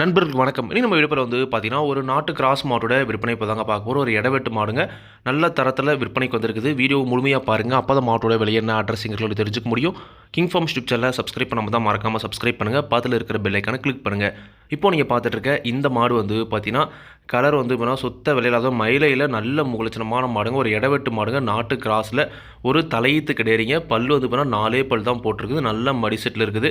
நண்பர்களுக்கு வணக்கம். இனி நம்ம விழுப்புரம் வந்து பார்த்தீங்கன்னா ஒரு நாட்டு கிராஸ் மாட்டோட விற்பனை இப்போ தாங்க பார்க்க போகிறோம் ஒரு இடவெட்டு மாடுங்க. நல்ல தரத்தில் விற்பனைக்கு வந்திருக்குது. வீடியோ முழுமையாக பாருங்கள் அப்போ தான் மாட்டோட விலை என்ன அட்ரஸுங்கிறது தெரிஞ்சுக்க முடியும். கிங் ஃபார்ம் யூடியூப் சேனலை சப்ஸ்கிரைப் பண்ணாமல் தான் மறக்காமல் சப்ஸ்கிரைப் பண்ணுங்கள் பார்த்துல இருக்கிற பெல்லைக்கான கிளிக் பண்ணுங்கள் இப்போ நீங்கள் பார்த்துட்டு இருக்க இந்த மாடு வந்து பார்த்தீங்கன்னா கலர் வந்து இப்போனா சுத்த விலையில்லாத மயிலையில் நல்ல முகலட்சணமான மாடுங்க. ஒரு இடவெட்டு மாடுங்க. நாட்டு கிராஸில் ஒரு தலையீத்து கிடையாதுங்க. பல் வந்து இப்போனா நாலே பல் தான் போட்டிருக்குது. நல்ல மடி செட்டில் இருக்குது.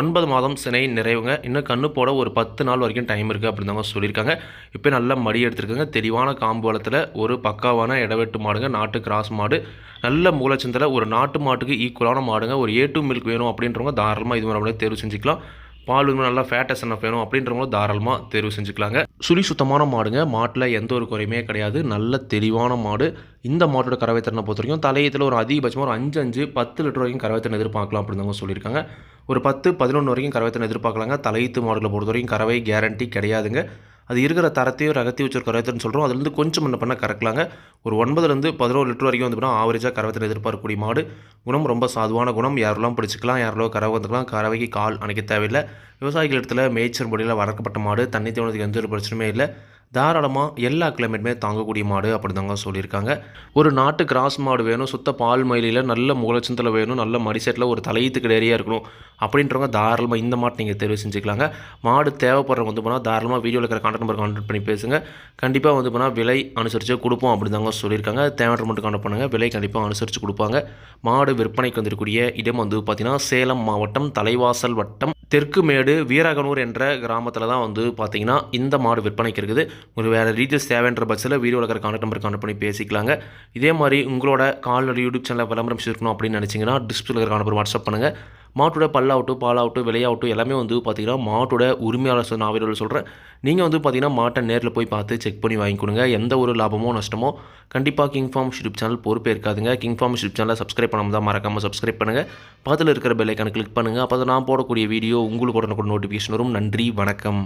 ஒன்பது மாதம் சினை நிறைவுங்க. இன்னும் கண்ணு போட ஒரு பத்து நாள் வரைக்கும் டைம் இருக்குது அப்படின்னு தாங்க சொல்லியிருக்காங்க. இப்போ நல்ல மடி எடுத்திருக்காங்க. தெளிவான காம்பு வளத்தில் ஒரு பக்காவான இடவெட்டு மாடுங்க. நாட்டு கிராஸ் மாடு. நல்ல மூலச்சந்தில் ஒரு நாட்டு மாட்டுக்கு ஈக்குவலான மாடுங்க. ஒரு ஏ டூ மில்க் வேணும் அப்படின்றவங்க தாராளமாக இது மாதிரி தேர்வு செஞ்சுக்கலாம். பால் வந்து நல்லா ஃபேட்டஸ் என்ன வேணும் அப்படின்றவங்க தாராளமாக தேர்வு செஞ்சுக்கலாங்க. சுழி சுத்தமான மாடுங்க. மாட்டில் எந்த ஒரு குறையுமே கிடையாது. நல்ல தெளிவான மாடு. இந்த மாட்டோட கறவை திறனை பொறுத்த வரைக்கும் தலையத்தில் ஒரு அதிகபட்சமாக ஒரு அஞ்சு அஞ்சு பத்து லிட்டர் வரைக்கும் கறவை திறன் எதிர்பார்க்கலாம் அப்படின்னு சொல்லியிருக்காங்க. ஒரு பத்து பதினொன்று வரைக்கும் கறவை திறன் எதிர்பார்க்கலாங்க. தலையீத்து மாடுகளை பொறுத்த வரைக்கும் கறவை கேரண்டி கிடையாதுங்க. அது இருக்கிற தரத்தையும் ரகத்தையும் வச்சு கறவைத்தன்னு சொல்கிறோம் அதுலேருந்து கொஞ்சம் என்ன பண்ண கறக்கலாங்க. ஒரு ஒன்பதுலேருந்து பதினோரு லிட்டர் வரைக்கும் வந்து பார்த்தா ஆவரேஜாக கறவைத்தனை எதிர்பார்க்கக்கூடிய மாடு. குணம் ரொம்ப சாதுவான குணம். யாரெல்லாம் பிடிச்சிக்கலாம் யாரெல்லாம் கறவை வந்துக்கலாம் கறவைக்கு கால் அணைக்க தேவையில்லை. விவசாயிகள் இடத்துல மேய்ச்சல் பொடியில் வளர்க்கப்பட்ட மாடு. தண்ணி தேவனதுக்கு எந்த ஒரு பிரச்சனையுமே இல்லை. தாராளமாக எல்லா கிளைமேட்டுமே தாங்கக்கூடிய மாடு அப்படி தாங்க சொல்லியிருக்காங்க. ஒரு நாட்டு கிராஸ் மாடு வேணும் சுத்த பால் மயிலில் நல்ல முகலட்சத்தில் வேணும் நல்ல மடிசெட்டில் ஒரு தலையீத்துக்கு ஏரியா இருக்கணும் அப்படின்றவங்க தாராளமாக இந்த மாட்டு நீங்கள் தேர்வு செஞ்சுக்கலாங்க. மாடு தேவைப்படுறவங்க வந்து போனால் தாராளமாக வீடியோவில் இருக்கிற கான்டாக்ட் நம்பர் கான்டாக்ட் பண்ணி பேசுங்க. கண்டிப்பாக வந்து போனால் விலை அனுசரித்து கொடுப்போம் அப்படி தாங்க சொல்லியிருக்காங்க. தேவையான மட்டும் கான்டாக்ட் பண்ணுங்கள் விலை கண்டிப்பாக அனுசரித்து கொடுப்பாங்க. மாடு விற்பனைக்கு வந்திருக்கக்கூடிய இடம் வந்து பார்த்திங்கன்னா சேலம் மாவட்டம் தலைவாசல் வட்டம் தெற்கு மேடு வீரகனூர் என்ற கிராமத்தில் தான் வந்து பார்த்தீங்கன்னா இந்த மாடு விற்பனைக்கு இருக்குது. ஒரு வேறு டீட்டெயில்ஸ் தேவைன்ற பட்சத்தில் வீடியோவில் இருக்கிற கான்டாக்ட் நம்பர் கான்டாக்ட் பண்ணி பேசிக்கலாங்க. இதே மாதிரி உங்களோட கால்நடை யூடியூப் சேனலில் விளம்பரம் செய்யணும் அப்படின்னு நினச்சிங்கன்னா டிஸ்பிளில் இருக்கிற நம்பர் வாட்ஸ்அப் பண்ணுங்கள் மாட்டோட பல்லாகட்டும் பாலாகட்டும் விலையாகட்டும் எல்லாமே வந்து பார்த்தீங்கன்னா மாட்டோட உரிமையாளர் சொன்ன நான் வீடியோவில் சொல்கிறேன் நீங்கள் வந்து பார்த்தீங்கன்னா மாட்டை நேரில் போய் பார்த்து செக் பண்ணி வாங்கி கொடுங்க. எந்த ஒரு லாபமோ நஷ்டமோ கண்டிப்பாக கிங் ஃபார்ம் யூடியூப் சேனல் பொறுப்பே இருக்காதுங்க. கிங் ஃபார்ம் யூடியூப் சேனலை சப்ஸ்கிரைப் பண்ணாமல் தான் மறக்காமல் சப்ஸ்கிரைப் பண்ணுங்கள் பக்கத்தில் இருக்கிற பெல்லைக்கான கிளிக் பண்ணுங்கள் அப்போ தான் நான் போடக்கூடிய வீடியோ உங்களுக்கு உடனுக்குடன் நோட்டிஃபிகேஷன் வரும். நன்றி வணக்கம்.